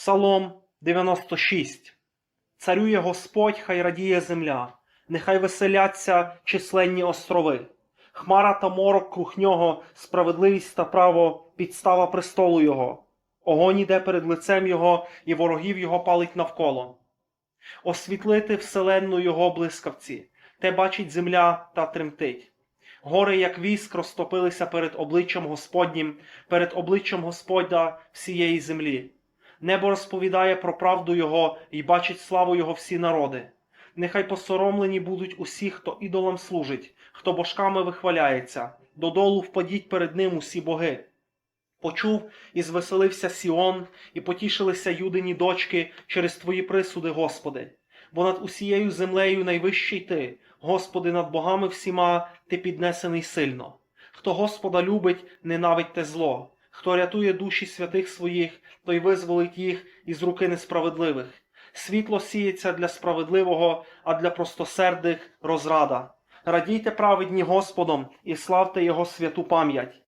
Псалом 96. Царює Господь, хай радіє земля, нехай веселяться численні острови. Хмара та морок круг нього, справедливість та право, підстава престолу його. Огонь іде перед лицем його, і ворогів його палить навколо. Освітлити вселенну його блискавці, те бачить земля та тремтить. Гори, як віск, розтопилися перед обличчям Господнім, перед обличчям Господа всієї землі. Небо розповідає про правду Його і бачить славу Його всі народи. Нехай посоромлені будуть усі, хто ідолам служить, хто божками вихваляється, додолу впадіть перед ним усі боги. Почув і звеселився Сіон, і потішилися юдині дочки через твої присуди, Господи. Бо над усією землею найвищий ти, Господи, над богами всіма ти піднесений сильно. Хто Господа любить, ненавидьте зло. Хто рятує душі святих своїх, той визволить їх із руки несправедливих. Світло сіється для справедливого, а для простосердих розрада. Радійте праведні Господом і славте Його святу пам'ять.